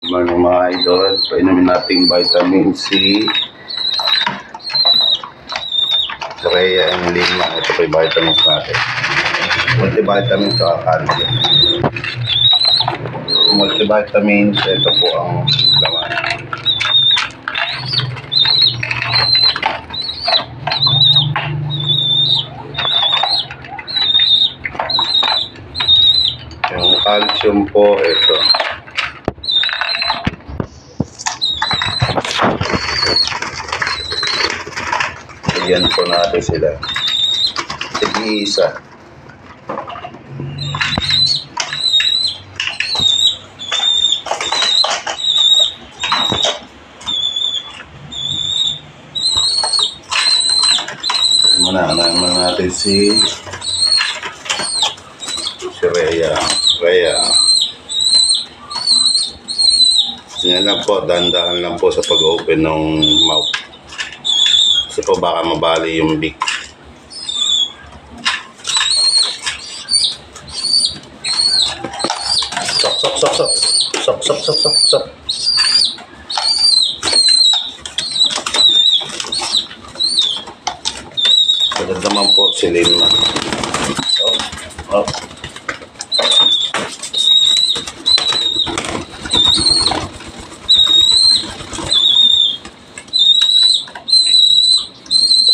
Mga mga idol, painumin natin vitamin C. Korea and Lima. Ito po yung vitamins natin. Multivitamin sa calcium. Multivitamins, ito po ang laman. Yung calcium po, ito. Bigyan po natin sila. Sige isa. Muna, naman natin si si Rhea. Rhea. Yan lang po, dandahan lang po sa pag-open ng mouth. Kasi po baka mabali yung beak. Sok, sok, sok, sok. Sok, sok, sok, sok, sok. Agad naman po si Lima. Oh, oh.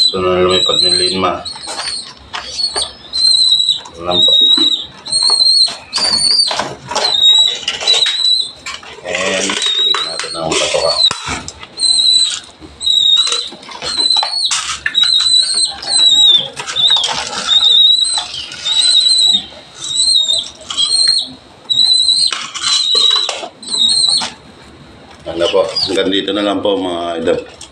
Gusto na lumipad ni Lima. And, bigyan natin ng patoka. Ano po, hanggang dito na lang po mga idol.